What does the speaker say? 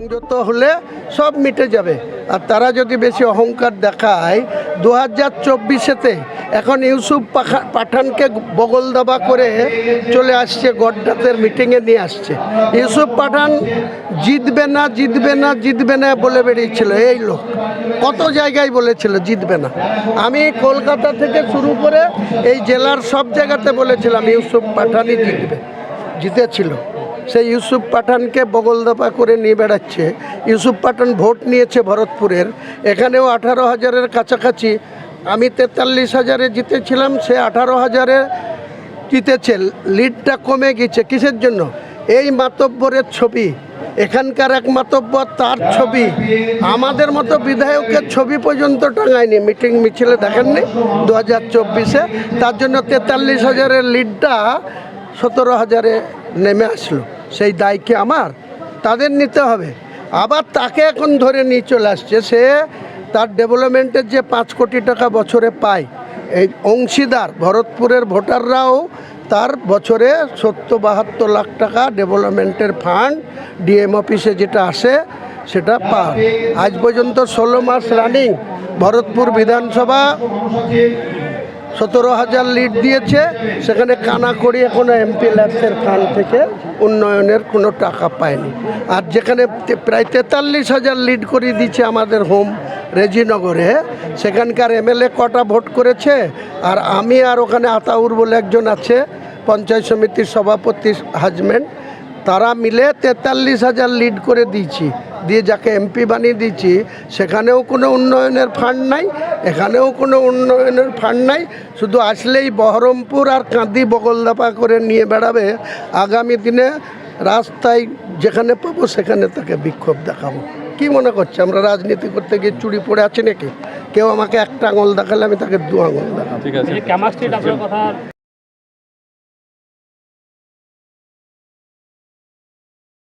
সংযত হলে সব মিটে যাবে। আর তারা যদি বেশি অহংকার দেখায় দু হাজার চব্বিশেতে এখন ইউসুফ পাঠানকে বগল দাবা করে চলে আসছে গড্ডাতের মিটিংয়ে নিয়ে আসছে। ইউসুফ পাঠান জিতবে না জিতবে না জিতবে না বলে বেরিয়েছিল। এই লোক কত জায়গায় বলেছিল, জিতবে না। আমি কলকাতা থেকে শুরু করে এই জেলার সব জায়গাতে বলেছিলাম, ইউসুফ পাঠানই জিতবে। জিতেছিল। সেই ইউসুফ পাঠানকে বগলদাপা করে নিয়ে বেড়াচ্ছে। ইউসুফ পাঠান ভোট নিয়েছে ভরতপুরের। এখানেও আঠারো হাজারের কাছাকাছি। আমি তেতাল্লিশ হাজারে জিতেছিলাম, সে আঠারো হাজারে জিতেছে। লিডটা কমে গেছে। কিসের জন্য? এই মাতব্বরের ছবি। এখানকার এক মাতব্বর তার ছবি। আমাদের মতো বিধায়কের ছবি পর্যন্ত টাঙায়নি। মিটিং মিছিলে দেখেননি দু হাজার চব্বিশে। তার জন্য তেতাল্লিশ হাজারের লিডটা সতেরো হাজারে নেমে আসলো। সেই দায় কি আমার, তাদের নিতে হবে। আবার তাকে এখন ধরে নিয়ে চলে আসছে, সে তার ডেভেলপমেন্টের যে পাঁচ কোটি টাকা বছরে পায়, এই অংশীদার, ভরতপুরের ভোটাররাও তার বছরে সত্তর বাহাত্তর লাখ টাকা ডেভেলপমেন্টের ফান্ড ডিএম অফিসে যেটা আসে, সেটা পায়। আজ পর্যন্ত ষোলো মাস রানিং ভরতপুর বিধানসভা সতেরো হাজার লিড দিয়েছে। সেখানে কানা করি এখনও এমপি ল্যাবসের ফান্ড থেকে উন্নয়নের কোনো টাকা পায়নি। আর যেখানে প্রায় তেতাল্লিশ হাজার লিড করে দিচ্ছে আমাদের হোম রেজিনগরে, সেখানকার এমএলএ কটা ভোট করেছে? আর আমি আর ওখানে আতাউর বলে একজন আছে, পঞ্চায়েত সমিতির সভাপতি হাজব্যান্ড তারা মিলে তেতাল্লিশ হাজার লিড করে দিয়েছি। দিয়ে যাকে এমপি বানিয়ে দিয়েছি সেখানেও কোনো উন্নয়নের ফান্ড নাই এখানেও কোনো উন্নয়নের ফান্ড নাই। শুধু আসলেই বহরমপুর আর কাঁদি বগলদাপা করে নিয়ে বেড়াবে আগামী দিনে রাস্তায় যেখানে পাবো সেখানে তাকে বিক্ষোভ দেখাবো। কি মনে করছে? আমরা রাজনীতি করতে গিয়ে চুরি পড়ে আছি নাকি? কেউ আমাকে একটা আঙুল দেখালে আমি তাকে দু আঙুল দেখাবো। ঠিক আছে।